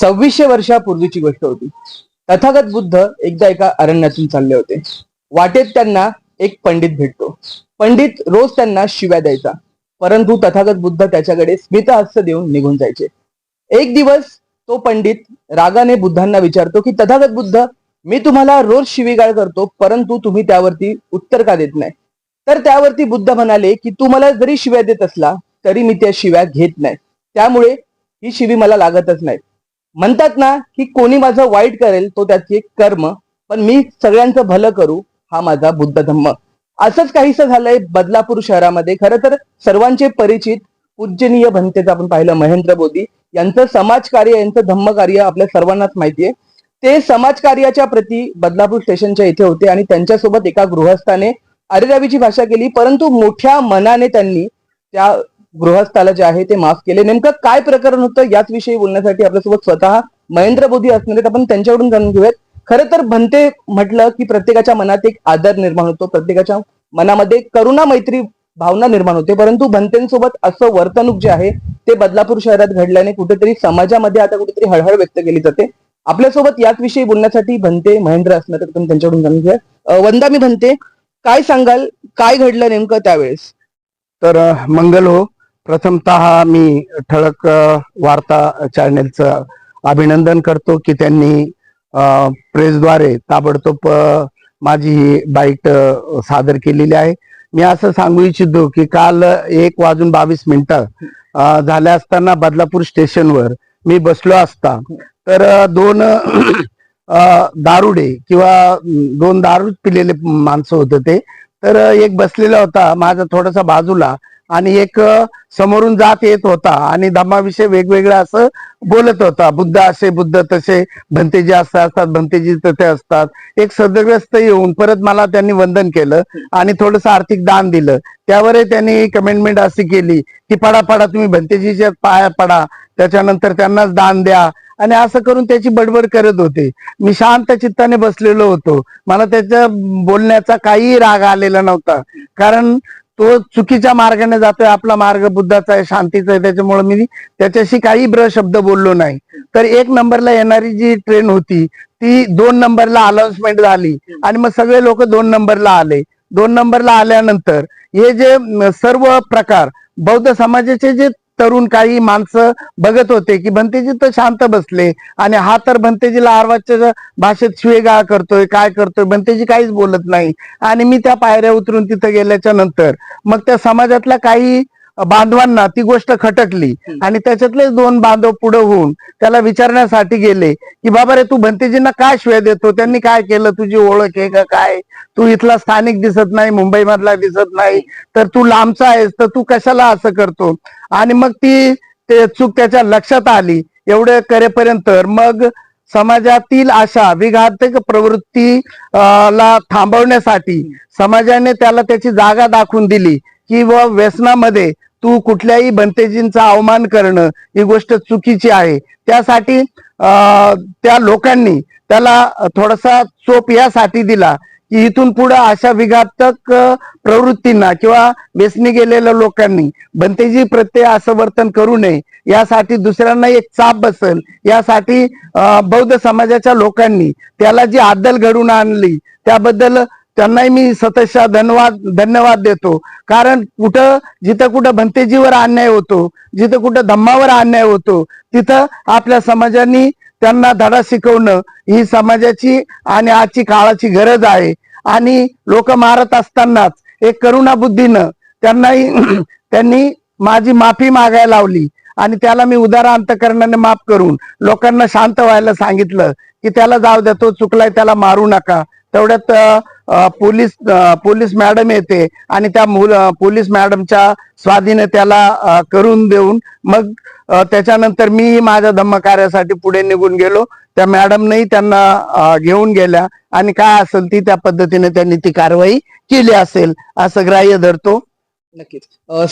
सव्वीसशे वर्षापूर्वीची गोष्ट होती. तथागत बुद्ध एकदा एका अरण्यातून चालले होते. वाटेत त्यांना एक पंडित भेटतो. पंडित रोज त्यांना शिव्या द्यायचा. परंतु तथागत बुद्ध त्याच्याकडे स्मितहास्य देऊन निघून जायचे. एक दिवस तो पंडित रागाने बुद्धांना विचारतो की तथागत बुद्ध मी तुम्हाला रोज शिवीगाळ करतो परंतु तुम्ही त्यावरती उत्तर का देत नाही? तर त्यावरती बुद्ध म्हणाले की तू मला जरी शिव्या देत असला तरी मी त्या शिव्या घेत नाही. त्यामुळे ही शिवी मला लागतच नाही. म्हणतात ना की कोणी माझं वाईट करेल तो त्याचे एक कर्म. पण मी सगळ्यांचं भलं करू हा माझा बुद्ध धम्म. असंच काहीसं झालंय बदलापूर शहरामध्ये. खरं तर सर्वांचे परिचित पूजनीय भंतेच आपण पाहिलं महेंद्र मोदी यांचं समाजकार्य यांचं धम्मकार्य आपल्या सर्वांनाच माहितीये. ते समाजकार्याच्या प्रती बदलापूर स्टेशनच्या इथे होते आणि त्यांच्यासोबत एका गृहस्थाने अरेरावीची भाषा केली. परंतु मोठ्या मनाने त्यांनी त्या गृहस्थाला जे आहे ते माफ केले. नेमकं काय प्रकरण होतं याच विषयी बोलण्यासाठी आपल्यासोबत स्वतः महेंद्र बोधी असणार आपण त्यांच्याकडून जाणून घेऊयात. खरं तर भंते म्हटलं की प्रत्येकाच्या मनात एक आदर निर्माण होतो. प्रत्येकाच्या मनामध्ये करुणा मैत्री भावना निर्माण होते. परंतु भंतेंसोबत असं वर्तणूक जे आहे ते बदलापूर शहरात घडल्याने कुठेतरी समाजामध्ये आता कुठेतरी हळहळ व्यक्त केली जाते. आपल्यासोबत याच विषयी बोलण्यासाठी भंते महेंद्र असणार तुम्ही आपण त्यांच्याकडून जाणून घेऊया वंदा मी भंते काय सांगाल? काय घडलं नेमकं त्यावेळेस? तर मंगल हो. प्रथमतः मी ठळक वार्ता चॅनेलचं अभिनंदन करतो की त्यांनी प्रेसद्वारे ताबडतोब माझी ही बाईट सादर केलेली आहे. मी असं सांगू इच्छितो की काल एक वाजून बावीस मिनिटं झाल्या असताना बदलापूर स्टेशनवर मी बसलो असता तर दोन दारुडे किंवा दोन दारू पिलेले माणसं होते ते तर एक बसलेला होता माझा थोडासा बाजूला आणि एक समोरून जात येत होता आणि धम्माविषयी वेगवेगळं असं बोलत होता. बुद्ध असे बुद्ध तसे भंतेजी असे असतात भंतेजी तसे असतात. एक सदग्रस्त येऊन परत मला त्यांनी वंदन केलं आणि थोडस आर्थिक दान दिलं. त्यावरही त्यांनी कमेंटमेंट अशी केली की पडा पडा तुम्ही भंतेजीच्या पाया पडा. त्याच्यानंतर त्यांनाच दान द्या. आणि असं करून त्याची बडबड करत होते. मी शांत चित्ताने बसलेलो होतो. मला त्याच्या बोलण्याचा काही राग आलेला नव्हता. कारण तो चुकीच्या मार्गाने जातोय आपला मार्ग बुद्धाचा आहे शांतीचा आहे त्याच्यामुळे मी त्याच्याशी काही ब्र शब्द बोललो नाही. तर एक नंबरला येणारी जी ट्रेन होती ती दोन नंबरला अनाउन्समेंट झाली आणि मग सगळे लोक दोन नंबरला आले. दोन नंबरला आल्यानंतर हे जे सर्व प्रकार बौद्ध समाजाचे जे तरुण काही माणसं बघत होते की भंतेजी तर शांत बसले आणि हा तर भंतेजीला आरवाच्या भाषेत शिवेगाळ करतोय काय करतोय भंतेजी काहीच बोलत नाही. आणि मी त्या पायऱ्या उतरून तिथं गेल्याच्यानंतर मग त्या समाजातल्या काही बांधवांना ती गोष्ट खटकली. आणि त्याच्यातलेच दोन बांधव पुढे होऊन त्याला विचारण्यासाठी गेले की बाबा रे तू भंतेजींना काय शिवाय देतो? त्यांनी काय केलं? तुझी ओळख आहे का काय? तू इथला स्थानिक दिसत नाही मुंबई मधला दिसत नाही. तर तू लांबचा आहेस तर तू कशाला असं करतो? आणि मग ती ते चूक त्याच्या लक्षात आली. एवढे करेपर्यंत मग समाजातील अशा विघातक प्रवृत्ती ला थांबवण्यासाठी समाजाने त्याला त्याची जागा दाखवून दिली की व व्यसनामध्ये तू कुठल्याही बनतेजींचा अवमान करणं ही गोष्ट चुकीची आहे. त्यासाठी त्या लोकांनी त्याला थोडासा चोप यासाठी दिला की इथून पुढे अशा विघातक प्रवृत्तींना किंवा व्यसनी गेलेल्या लोकांनी भंतेजी प्रत्यय असं वर्तन करू नये. यासाठी दुसऱ्यांना एक चाप बसेल. यासाठी बौद्ध समाजाच्या लोकांनी त्याला जी आदल घडून आणली त्याबद्दल त्यांनाही मी सतशा धन्यवाद धन्यवाद देतो. कारण कुठं जिथं कुठं भंतेजीवर अन्याय होतो जिथं कुठं धम्मावर अन्याय होतो तिथं आपल्या समाजाने त्यांना धडा शिकवणं ही समाजाची आणि आजची काळाची गरज आहे. आणि लोक मारत असतानाच एक करुणा बुद्धीनं त्यांनाही त्यांनी माझी माफी मागायला लावली. आणि त्याला मी उदार अंतकरणाने माफ करून लोकांना शांत व्हायला सांगितलं की त्याला जाऊ द्या तो चुकलाय त्याला मारू नका. तेवढ्यात पोलीस पोलीस मॅडम येते आणि त्या मुल पोलीस मॅडमच्या स्वाधीने त्याला करून देऊन मग त्याच्यानंतर मी माझ्या धम्म कार्यासाठी पुढे निघून गेलो. त्या मॅडमनेही त्यांना घेऊन गेल्या आणि काय असेल ती त्या पद्धतीने त्यांनी ती कारवाई केली असेल असं ग्राह्य धरतो. नक्कीच.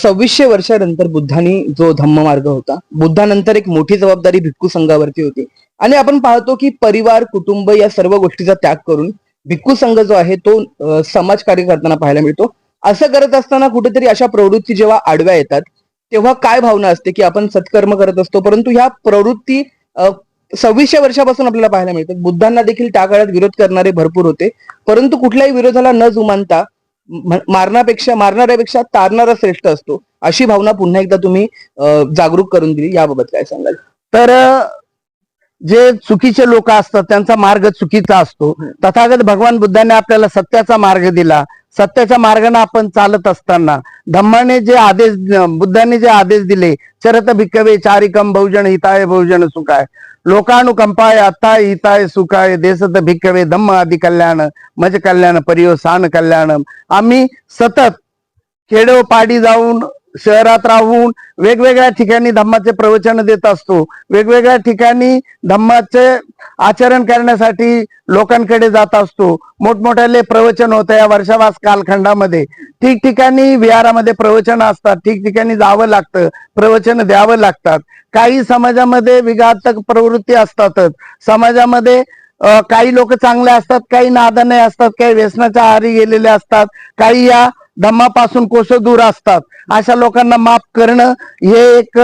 सव्वीसशे वर्षानंतर बुद्धांनी जो धम्म मार्ग होता बुद्धानंतर एक मोठी जबाबदारी भिक्खू संघावरती होती. आणि आपण पाहतो की परिवार कुटुंब या सर्व गोष्टीचा त्याग करून भिक्खू संघ जो आहे तो समाज समाजकार्य करताना पाहायला मिळतो. असं करत असताना कुठेतरी अशा प्रवृत्ती जेव्हा आडव्या येतात तेव्हा काय भावना असते की आपण सत्कर्म करत असतो? परंतु ह्या प्रवृत्ती सव्वीसशे वर्षापासून आपल्याला पाहायला मिळतात बुद्धांना देखील त्या काळात विरोध करणारे भरपूर होते. परंतु कुठल्याही विरोधाला न जुमानता मारण्यापेक्षा मारणाऱ्यापेक्षा तारणारा श्रेष्ठ असतो. अशी भावना पुन्हा एकदा तुम्ही जागरूक करून दिली. याबाबत काय सांगाल? तर जे चुकीचे लोक असतात त्यांचा मार्ग चुकीचा असतो. तथागत भगवान बुद्धाने आपल्याला सत्याचा मार्ग दिला. सत्याच्या मार्गाने आपण चालत असताना धम्माने जे आदेश बुद्धाने जे आदेश दिले चरत भिक्कवे चारिकम बहुजन हिताय बहुजन सुखाय. लोकानुकंपाय अत्ताय हिताय सुखाय देशत भिक्कवे धम्म आदि कल्याण मज कल्याण परियोसान कल्याण. आम्ही सतत खेडोपाडी जाऊन शहरात राहून वेगवेगळ्या ठिकाणी धम्माचे प्रवचन देत असतो. वेगवेगळ्या ठिकाणी धम्माचे आचरण करण्यासाठी लोकांकडे जात असतो. मोठमोठ्याले प्रवचन होतं या वर्षावास कालखंडामध्ये. ठिकठिकाणी विहारामध्ये प्रवचन असतात. ठिकठिकाणी जावं लागतं. प्रवचन द्यावं लागतात. काही समाजामध्ये विघातक प्रवृत्ती असतातच. समाजामध्ये काही लोक चांगले असतात काही नादाने असतात काही व्यसनाच्या आहारी गेलेले असतात. काही या धम्मापासून कोस दूर असतात? अशा लोकांना माफ करणं हे एक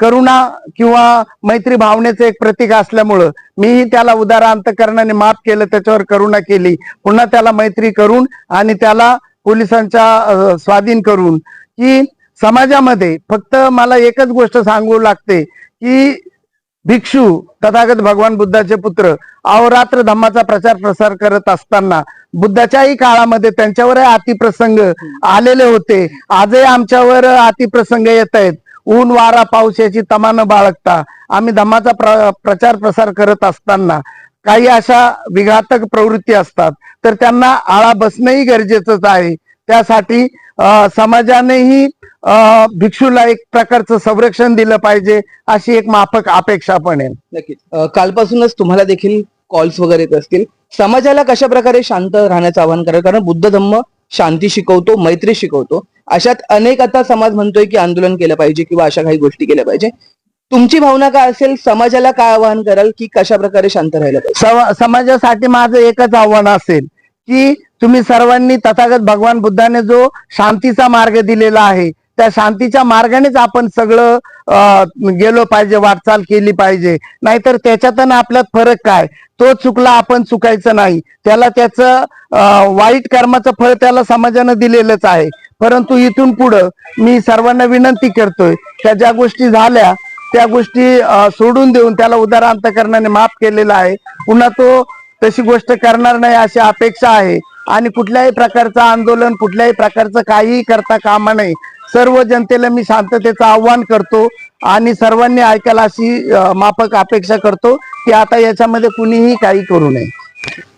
करुणा किंवा मैत्री भावनेचं एक प्रतीक असल्यामुळं मीही त्याला उदार अंतकरणाने माफ केलं त्याच्यावर करुणा केली. पुन्हा त्याला मैत्री करून आणि त्याला पोलिसांच्या स्वाधीन करून. की समाजामध्ये फक्त मला एकच गोष्ट सांगू लागते की भिक्षू तथागत भगवान बुद्धाचे पुत्र अहोरात्र धम्माचा प्रचार प्रसार करत असताना बुद्धाच्याही काळामध्ये त्यांच्यावरही अतिप्रसंग आलेले होते. आजही आमच्यावर अतिप्रसंग येत आहेत. ऊन वारा पाऊस याची तमा न बाळगता आम्ही धम्माचा प्र प्रचार प्रसार करत असताना काही अशा विघातक प्रवृत्ती असतात. तर त्यांना आळा बसणंही गरजेचंच आहे. त्यासाठी समाजानेही भिक्षूला एक प्रकारचं संरक्षण दिलं पाहिजे अशी एक माफक अपेक्षा पण आहे. नक्कीच. कालपासूनच तुम्हाला देखील कॉल्स वगैरे येत असतील. समाजाला कशा प्रकारे शांत राहण्याचं आवाहन करा कारण बुद्ध धम्म शांती शिकवतो मैत्री शिकवतो. अशात अनेक आता समाज म्हणतोय की आंदोलन केलं पाहिजे किंवा अशा काही गोष्टी केल्या पाहिजे. तुमची भावना काय असेल? समाजाला काय आवाहन कराल की कशा प्रकारे शांत सव- समाजासाठी माझं एकच आव्हान असेल की तुम्ही सर्वांनी तथागत भगवान बुद्धाने जो शांतीचा मार्ग दिलेला आहे त्या शांतीच्या मार्गानेच आपण सगळं गेलो पाहिजे वाटचाल केली पाहिजे. नाहीतर त्याच्यात आपल्यात फरक काय? तो चुकला आपण चुकायचं नाही. त्याला त्याचं वाईट कर्माचं फळ त्याला समाजानं दिलेलंच आहे. परंतु इथून पुढं मी सर्वांना विनंती करतोय त्या ज्या गोष्टी झाल्या त्या गोष्टी सोडून देऊन त्याला उदार अंतकरणाने माफ केलेला आहे. पुन्हा तो तशी गोष्ट करणार नाही अशी अपेक्षा आहे. आणि कुठल्याही प्रकारचं आंदोलन कुठल्याही प्रकारचं काहीही करता कामा नये. सर्व जनतेला मी शांततेचं आव्हान करतो आणि सर्वांनी ऐकायला अशी माफक अपेक्षा करतो की आता याच्यामध्ये कुणीही काही करू नये.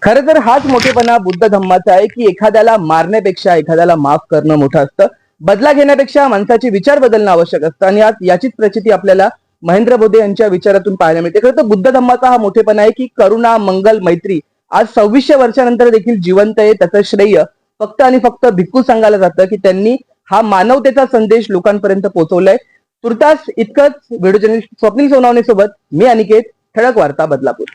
खर तर हाच मोठेपणा बुद्ध धम्माचा आहे की एखाद्याला मारण्यापेक्षा एखाद्याला माफ करणं मोठं असतं. बदला घेण्यापेक्षा माणसाचे विचार बदलणं आवश्यक असतं आणि आज याचीच प्रचिती आपल्याला महेंद्र बोधे यांच्या विचारातून पाहायला मिळते. खरं तर बुद्ध धम्माचा हा मोठेपणा आहे की करुणा मंगल मैत्री आज सव्वीसशे वर्षानंतर देखील जिवंत आहे त्याचं श्रेय फक्त आणि फक्त भिक्खू सांगायला जातं की त्यांनी हा मानवतेचा संदेश लोकांपर्यंत पोहोचवलाय. तुर्तास इतकंच व्हिडिओ जर्नलिस्ट स्वप्नील सोनावणे सोबत मी अनिकेत ठळक वार्ता बदलापूर.